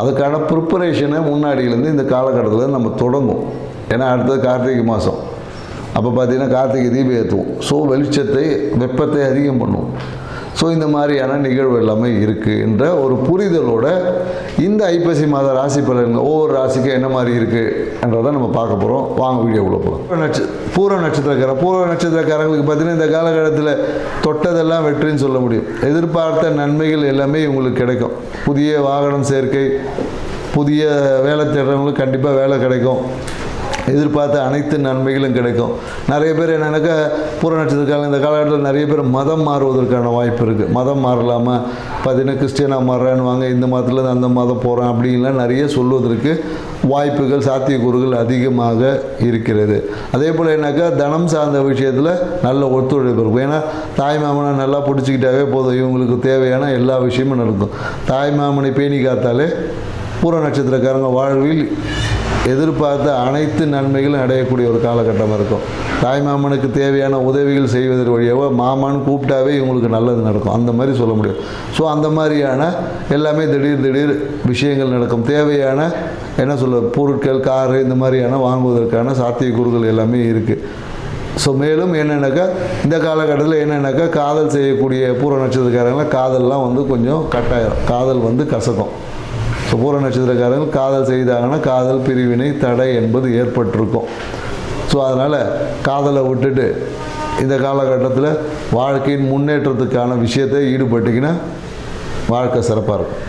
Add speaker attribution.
Speaker 1: அதுக்கான ப்ரிப்பரேஷனை முன்னாடியிலேருந்து இந்த காலகட்டத்தில் நம்ம தொடங்கும். ஏன்னா அடுத்தது கார்த்திகை மாதம் அப்போ பார்த்தீங்கன்னா கார்த்திகை தீபம் ஏற்றுவோம் ஸோ வெளிச்சத்தை வெப்பத்தை அதிகம் பண்ணுவோம். ஸோ இந்த மாதிரியான நிகழ்வு எல்லாமே இருக்குது என்ற ஒரு புரிதலோட இந்த ஐப்பசி மாத ராசி பலன்கள் ஒவ்வொரு ராசிக்கும் என்ன மாதிரி இருக்குன்றதை நம்ம பார்க்க போகிறோம் வாங்க வீடியோ உள்ள போகலாம் நட்ச பூர்வ நட்சத்திரக்காரன் பூர்வ நட்சத்திரக்காரங்களுக்கு பார்த்தீங்கன்னா இந்த காலகட்டத்தில் தொட்டதெல்லாம் வெற்றின்னு சொல்ல முடியும். எதிர்பார்த்த நன்மைகள் எல்லாமே இவங்களுக்கு கிடைக்கும். புதிய வாகனம் சேர்க்கை புதிய வேலை தேடுறவங்களுக்கு கண்டிப்பாக வேலை கிடைக்கும். எதிர்பார்த்த அனைத்து நன்மைகளும் கிடைக்கும். நிறைய பேர் என்னென்னாக்கா பூர நட்சத்திரக்காரங்க இந்த காலகட்டத்தில் நிறைய பேர் மதம் மாறுவதற்கான வாய்ப்பு இருக்குது மதம் மாறலாமல் பார்த்தீங்கன்னா கிறிஸ்டியனாக மாறுறேன்னு வாங்க இந்த மதத்துலேருந்து அந்த மதம் போகிறேன் அப்படின்லாம் நிறைய சொல்வதற்கு வாய்ப்புகள் சாத்தியக்கூறுகள் அதிகமாக இருக்கிறது. அதே போல் என்னக்கா தனம் சார்ந்த விஷயத்தில் நல்ல ஒத்துழைப்பு இருக்கும். ஏன்னா தாய் மாமனை நல்லா பிடிச்சிக்கிட்டாவே போதும். இவங்களுக்கு தேவையான எல்லா விஷயமும் நடக்கும். தாய் மாமனை பேணி காத்தாலே பூர நட்சத்திரக்காரங்க வாழ்வில் எதிர்பார்த்த அனைத்து நன்மைகளும் அடையக்கூடிய ஒரு காலகட்டமாக இருக்கும். தாய்மாமனுக்கு தேவையான உதவிகள் செய்வதற்கு வழியாவோ மாமான்னு கூப்பிட்டாவே இவங்களுக்கு நல்லது நடக்கும். அந்த மாதிரி சொல்ல முடியும். ஸோ அந்த மாதிரியான எல்லாமே திடீர் திடீர் விஷயங்கள் நடக்கும். தேவையான என்ன சொல்ல பொருட்கள் காரு இந்த மாதிரியான வாங்குவதற்கான சாத்தியக்கூறுகள் எல்லாமே இருக்குது ஸோ மேலும் என்னென்னாக்கா இந்த காலகட்டத்தில் என்னென்னாக்கா காதல் செய்யக்கூடிய பூர்வ நட்சத்திரக்காரங்களாம் காதல்லாம் வந்து கொஞ்சம் கட்டாயம். காதல் வந்து கசக்கும். ஸோ பூர நட்சத்திரக்காரங்க காதல் செய்தாங்கன்னா காதல் பிரிவினை தடை என்பது ஏற்பட்டிருக்கும். ஸோ அதனால் காதலை விட்டுட்டு இந்த காலகட்டத்தில் வாழ்க்கையின் முன்னேற்றத்துக்கான விஷயத்தை ஈடுபட்டிங்கன்னா வாழ்க்கை சிறப்பாக இருக்கும்.